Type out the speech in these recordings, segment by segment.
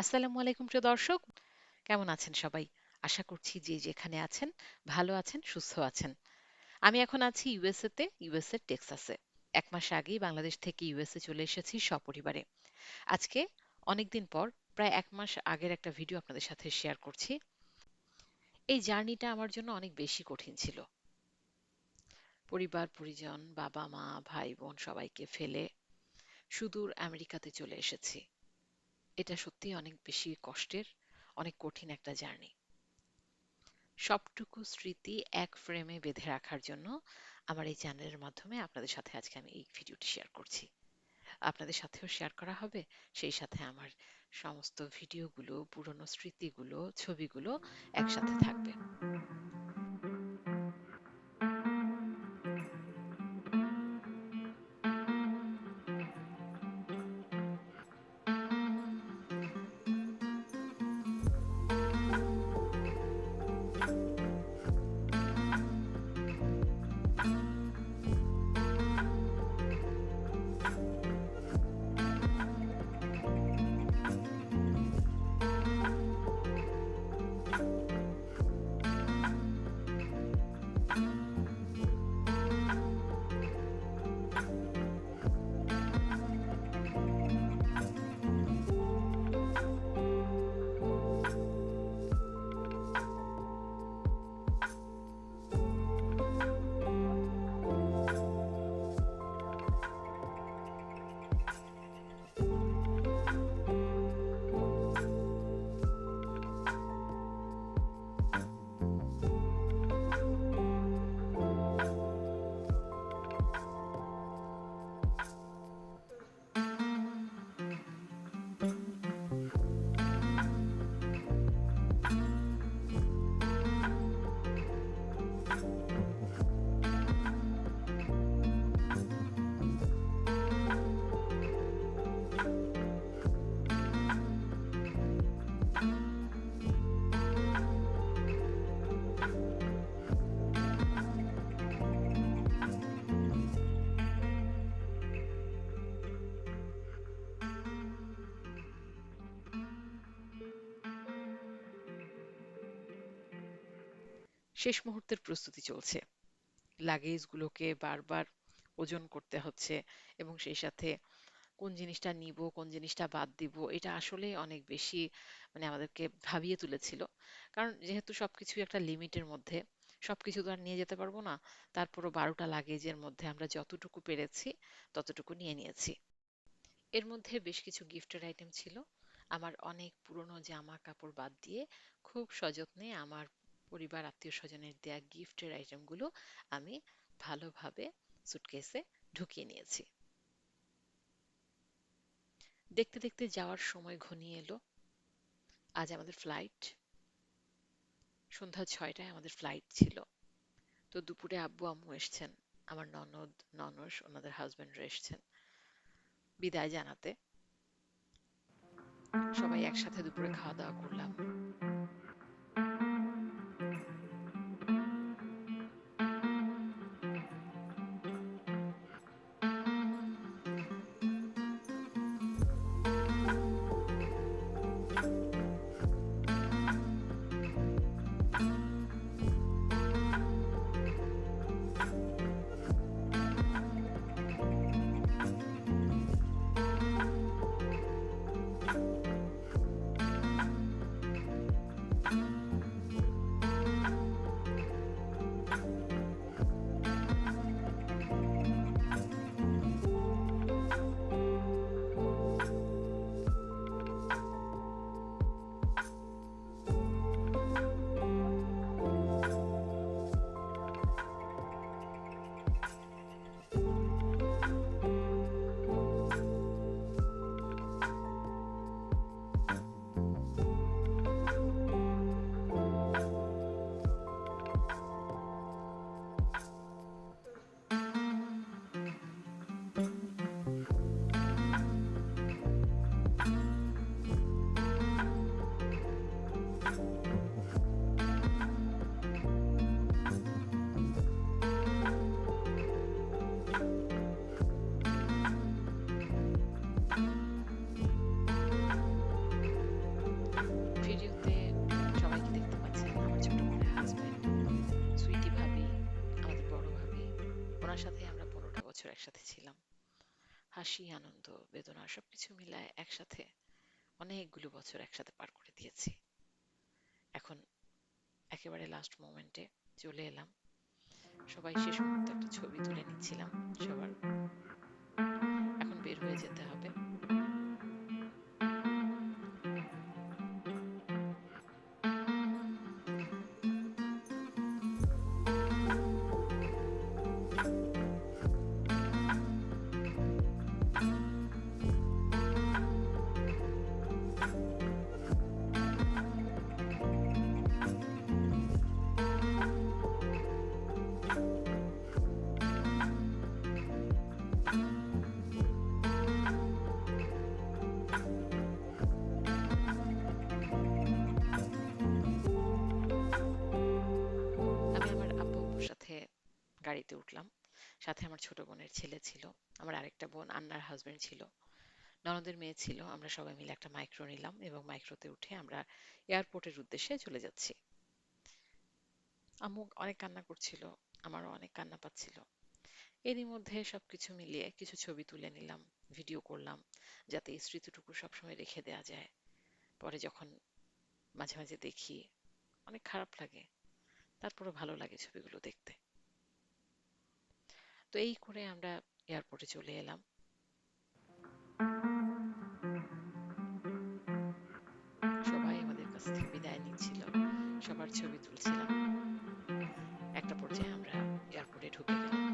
আসসালামু আলাইকুম, প্রিয় দর্শক। কেমন আছেন সবাই? আশা করছি যে যেখানে আছেন, ভালো আছেন, সুস্থ আছেন। আমি এখন আছি ইউএসএ তে ইউএসএ টেক্সাসে। এক মাস আগেই বাংলাদেশ থেকে ইউএসএ চলে এসেছি সপরিবারে। আজকে অনেকদিন পর, প্রায় এক মাস আগের একটা ভিডিও আপনাদের সাথে শেয়ার করছি। এই জার্নিটা আমার জন্য অনেক বেশি কঠিন ছিল। পরিবার, পরিজন বাবা মা ভাই বোন সবাইকে ফেলে সুদূর আমেরিকাতে চলে এসেছি। এটা সত্যিই অনেক বেশি কষ্টের, অনেক কঠিন একটা জার্নি। সবটুকু স্মৃতি এক ফ্রেমে বেঁধে রাখার জন্য আমার এই চ্যানেলের মাধ্যমে আপনাদের সাথে আজকে আমি এই ভিডিওটি শেয়ার করছি। আপনাদের সাথেও শেয়ার করা হবে, সেই সাথে আমার সমস্ত ভিডিওগুলো, পুরনো স্মৃতিগুলো, ছবিগুলো একসাথে থাকবে। শেষ মুহূর্তের প্রস্তুতি চলছে। লাগেজগুলোকে বারবার ওজন করতে হচ্ছে এবং সেই সাথে কোন জিনিসটা নিব, কোন জিনিসটা বাদ দিব, এটা আসলে অনেক বেশি মানে আমাদেরকে ভাবিয়ে তুলেছিল। কারণ যেহেতু সবকিছুই একটা লিমিটের মধ্যে, সবকিছু তো আর নিয়ে যেতে পারব না, তারপরও বারোটা লাগেজের মধ্যে আমরা যতটুকু পেরেছি, ততটুকু নিয়ে নিয়েছি। এর মধ্যে বেশ কিছু গিফটের আইটেম ছিল। আমার অনেক পুরনো জামা কাপড় বাদ দিয়ে খুব সযত্নে আমার পরিবার, আত্মীয় স্বজনের দেয়া গিফটের আইটেমগুলো আমি ভালোভাবে সুটকেসে ঢুকিয়ে নিয়েছি। দেখতে দেখতে যাওয়ার সময় ঘনিয়ে এলো। আজ আমাদের ফ্লাইট সন্ধ্যা ছয়টায় আমাদের ফ্লাইট ছিল। তো দুপুরে আব্বু, আম্মু এসছেন। আমার ননদ, ননস, ওনাদের হাজবেন্ডরা এসছেন। বিদায় জানাতে। সবাই একসাথে দুপুরে খাওয়া দাওয়া করলাম। হাসি, আনন্দ, বেদনা সবকিছু মিলায় একসাথে অনেকগুলো বছর একসাথে পার করে দিয়েছি। এখন একেবারে লাস্ট মোমেন্টে চলে এলাম। সবাই শেষ মুহূর্তে একটা ছবি তুলে গাড়িতে উঠলাম। সাথে আমার ছোট বোনের ছেলে ছিল, আমার আরেকটা বোন, আন্নার হাজবেন্ড ছিল। ননদের মেয়ে ছিল, আমরা সবাই মিলে একটা মাইক্রো নিলাম এবং মাইক্রোতে উঠে আমরা এয়ারপোর্টের উদ্দেশ্যে চলে যাচ্ছি। আম্মু অনেক কান্না করছিল, আমারও অনেক কান্না পাচ্ছিল। এরই মধ্যে সবকিছু মিলিয়ে কিছু ছবি তুলে নিলাম ভিডিও করলাম, যাতে স্মৃতিটুকু সবসময় রেখে দেওয়া যায়। পরে যখন মাঝে মাঝে দেখি, অনেক খারাপ লাগে। তারপরে ভালো লাগে ছবিগুলো দেখতে। তো এই করে আমরা এয়ারপোর্টে চলে এলাম। সবাই আমাদের কাছ থেকে বিদায় নিচ্ছিল। সবার ছবি তুলছিলাম। একটা পর্যায়ে আমরা এয়ারপোর্টে ঢুকে গেলাম।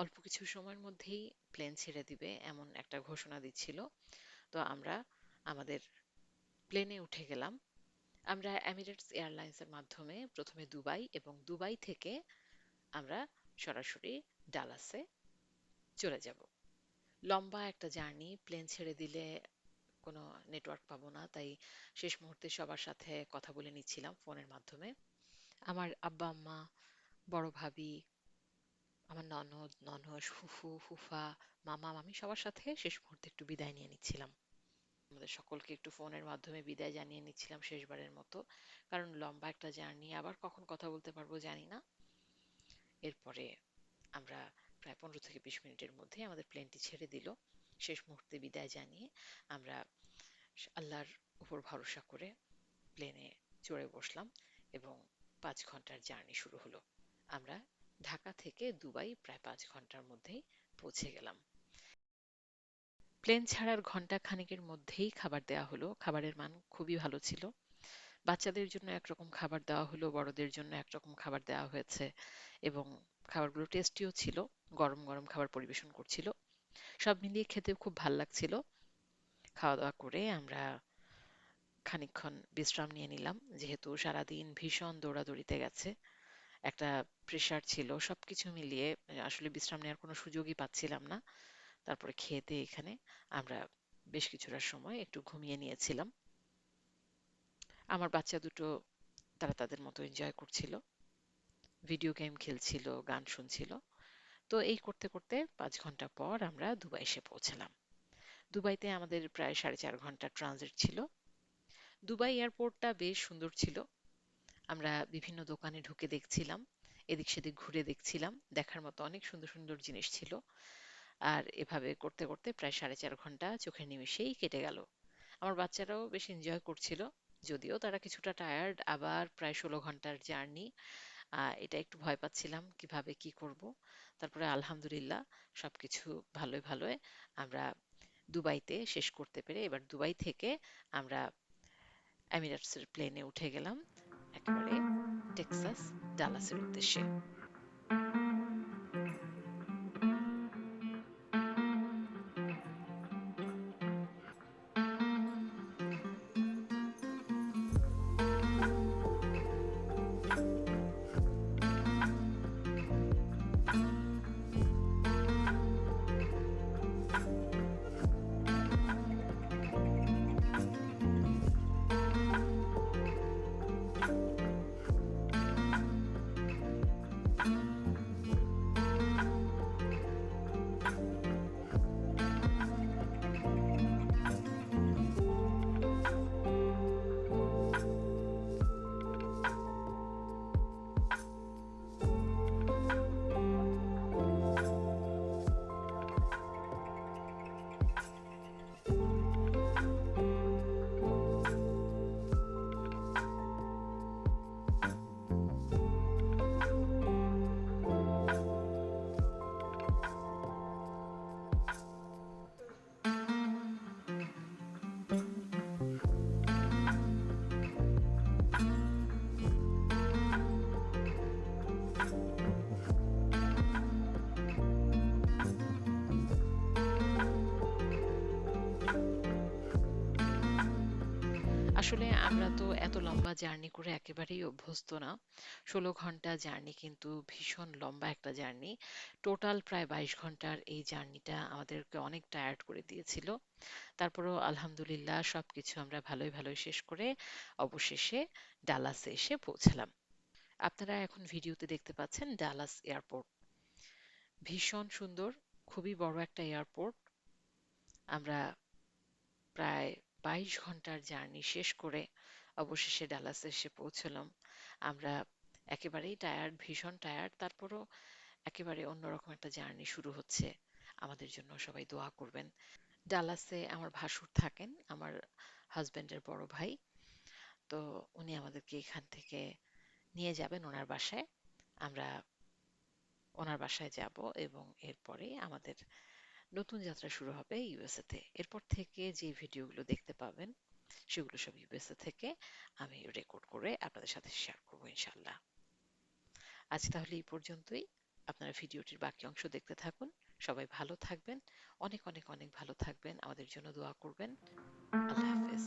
অল্প কিছু সময়ের মধ্যেই প্লেন ছেড়ে দিবে এমন একটা ঘোষণা দিচ্ছিল। তো আমরা আমাদের প্লেনে উঠে গেলাম। আমরা এমিরেটস এয়ারলাইন্সের মাধ্যমে প্রথমে দুবাই এবং দুবাই থেকে আমরা সরাসরি ডালাসে চলে যাব। লম্বা একটা জার্নি প্লেন ছেড়ে দিলে কোনো নেটওয়ার্ক পাবো না, তাই শেষ মুহূর্তে সবার সাথে কথা বলে নিচ্ছিলাম ফোনের মাধ্যমে। আমার আব্বা, আম্মা, বড় ভাবি আমার ননদ ননদ ফুফু, ফুফা, মামা, মামি সবার সাথে শেষ মুহূর্তে একটু বিদায় নিয়ে নিচ্ছিলাম। আমাদের সকলকে একটু ফোনের মাধ্যমে বিদায় জানিয়ে নিচ্ছিলাম শেষবারের মতো। কারণ লম্বা একটা জার্নি, আবার কখন কথা বলতে পারব জানি না। এরপরে আমরা প্রায় পনেরো থেকে বিশ মিনিটের মধ্যে আমাদের প্লেনটি ছেড়ে দিল। শেষ মুহূর্তে বিদায় জানিয়ে আমরা আল্লাহর উপর ভরসা করে প্লেনে চড়ে বসলাম এবং পাঁচ ঘণ্টার জার্নি শুরু হলো। আমরা ঢাকা থেকে দুবাই প্রায় পাঁচ ঘণ্টার মধ্যেই পৌঁছে গেলাম। প্লেন ছাড়ার ঘণ্টা খানেকের মধ্যেই খাবার দেওয়া হলো। খাবারের মান খুবই ভালো ছিল। বাচ্চাদের জন্য একরকম খাবার দেওয়া হলো, বড়দের জন্য একরকম খাবার দেওয়া হয়েছে এবং খাবারগুলো টেস্টিও ছিল, গরম গরম খাবার পরিবেশন করছিল। সব মিলিয়ে খেতে খুব ভালো লাগছিল। খাওয়া দাওয়া করে আমরা খানিকক্ষণ বিশ্রাম নিয়ে নিলাম, যেহেতু সারাদিন ভীষণ দৌড়াদৌড়িতে গেছে। একটা প্রেশার ছিল, সবকিছু মিলিয়ে আসলে বিশ্রাম নেওয়ার কোনো সুযোগই পাচ্ছিলাম না। তারপরে খেয়ে এখানে আমরা বেশ কিছুটা সময় একটু ঘুমিয়ে নিয়েছিলাম। আমার বাচ্চা দুটো, তারা তাদের মতো এনজয় করছিল। ভিডিও গেম খেলছিল, গান শুনছিল। তো এই করতে করতে পাঁচ ঘণ্টা পর আমরা দুবাই এসে পৌঁছলাম। দুবাইতে আমাদের প্রায় সাড়ে চার ঘণ্টা ট্রানজিট ছিল। দুবাই এয়ারপোর্টটা বেশ সুন্দর ছিল। আমরা বিভিন্ন দোকানে ঢুকে দেখছিলাম, এদিক সেদিক ঘুরে দেখছিলাম, দেখার মতো অনেক সুন্দর সুন্দর জিনিস ছিল। আর এভাবে করতে করতে প্রায় সাড়ে চার ঘণ্টা চোখের নিমেষেই কেটে গেল। আমার বাচ্চারাও বেশ এনজয় করছিল, যদিও তারা কিছুটা টায়ার্ড আবার প্রায় ষোলো ঘণ্টার জার্নি এটা একটু ভয় পাচ্ছিলাম কীভাবে কি করব। তারপরে আলহামদুলিল্লাহ সবকিছু ভালোই ভালোই আমরা দুবাইতে শেষ করতে পেরে এবার দুবাই থেকে আমরা এমিরেটসের প্লেনে উঠে গেলাম। একেবারে টেক্সাস ডালাসের উদ্দেশ্যে আসলে আমরা তো এত লম্বা জার্নি করে একেবারেই অভ্যস্ত না। ষোলো ঘণ্টা জার্নি কিন্তু ভীষণ লম্বা একটা জার্নি। টোটাল প্রায় বাইশ ঘণ্টার এই জার্নিটা আমাদেরকে অনেক টায়ার্ড করে দিয়েছিল। তারপরেও আলহামদুলিল্লাহ সবকিছু আমরা ভালোই ভালোই শেষ করে অবশেষে ডালাসে এসে পৌঁছালাম। আপনারা এখন ভিডিওতে দেখতে পাচ্ছেন ডালাস এয়ারপোর্ট। ভীষণ সুন্দর, খুবই বড় একটা এয়ারপোর্ট। আমরা প্রায় বাইশ ঘণ্টার জার্নি শেষ করে অবশেষে ডালাসে এসে পৌঁছলাম। আমরা একেবারেই টায়ার্ড ভীষণ টায়ার্ড তারপরও একেবারে অন্যরকম একটা জার্নি শুরু হচ্ছে। আমাদের জন্য সবাই দোয়া করবেন। ডালাসে আমার ভাসুর থাকেন, আমার হাজবেন্ডের বড় ভাই। তো উনি আমাদেরকে এখান থেকে নিয়ে যাবেন ওনার বাসায়। আমরা ওনার বাসায় যাব এবং এরপরে আমাদের নতুন যাত্রা শুরু হবে ইউএসএ তে। এরপর থেকে যে ভিডিওগুলো দেখতে পাবেন, সেগুলো সব ইউএসএ থেকে আমি রেকর্ড করে আপনাদের সাথে শেয়ার করব ইনশাল্লাহ আজ তাহলে এই পর্যন্তই। আপনারা ভিডিওটির বাকি অংশ দেখতে থাকুন। সবাই ভালো থাকবেন। অনেক অনেক অনেক ভালো থাকবেন। আমাদের জন্য দোয়া করবেন। আল্লাহ হাফেজ।